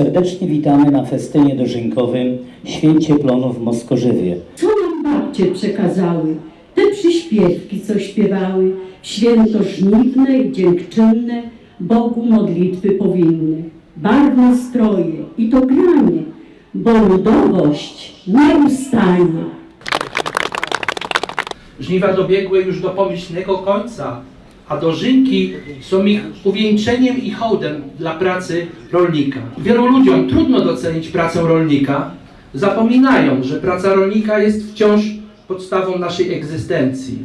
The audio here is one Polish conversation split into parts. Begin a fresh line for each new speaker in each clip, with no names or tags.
Serdecznie witamy na festynie dożynkowym Święcie Plonów w Moskorzywie.
Co nam babcie przekazały? Te przyśpiewki, co śpiewały, święto żniwne i dziękczynne, Bogu modlitwy powinny. Barwne stroje i to granie, bo ludowość nie ustanie.
Żniwa dobiegły już do pomyślnego końca, a dożynki są ich uwieńczeniem i hołdem dla pracy rolnika. Wielu ludziom trudno docenić pracę rolnika, zapominają, że praca rolnika jest wciąż podstawą naszej egzystencji.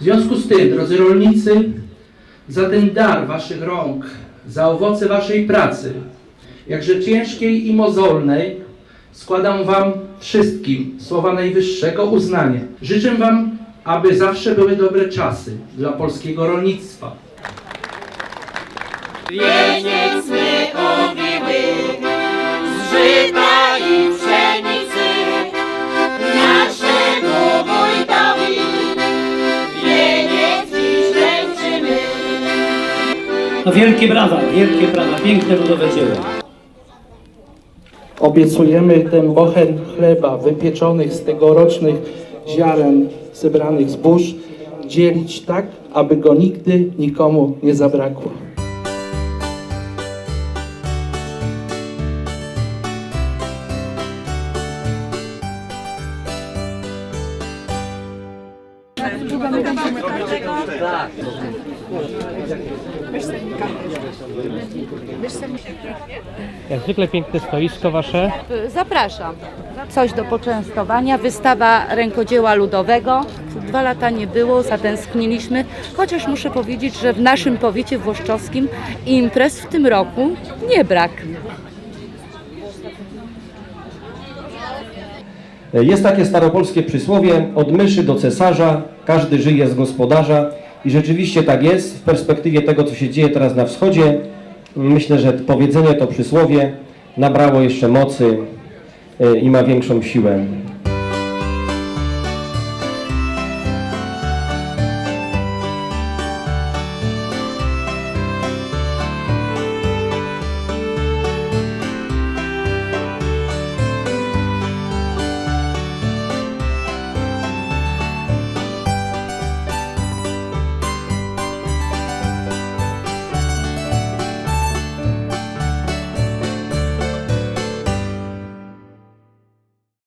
W związku z tym, drodzy rolnicy, za ten dar waszych rąk, za owoce waszej pracy, jakże ciężkiej i mozolnej, składam wam wszystkim słowa najwyższego uznania. Życzę wam, aby zawsze były dobre czasy dla polskiego rolnictwa.
Wieniec my owiły z żyta i pszenicy. Wieniec dziś ręczymy.
No wielkie brawa, wielkie brawa, piękne ludowe dzieło.
Obiecujemy ten bochen chleba wypieczonych z tegorocznych ziaren zebranych zbóż dzielić tak, aby go nigdy nikomu nie zabrakło.
Jak zwykle piękne stoisko wasze.
Zapraszam. Coś do poczęstowania. Wystawa rękodzieła ludowego. Dwa lata nie było, zatęskniliśmy. Chociaż muszę powiedzieć, że w naszym powiecie włoszczowskim imprez w tym roku nie brak.
Jest takie staropolskie przysłowie, od myszy do cesarza, każdy żyje z gospodarza i rzeczywiście tak jest w perspektywie tego, co się dzieje teraz na wschodzie. Myślę, że powiedzenie to przysłowie nabrało jeszcze mocy i ma większą siłę.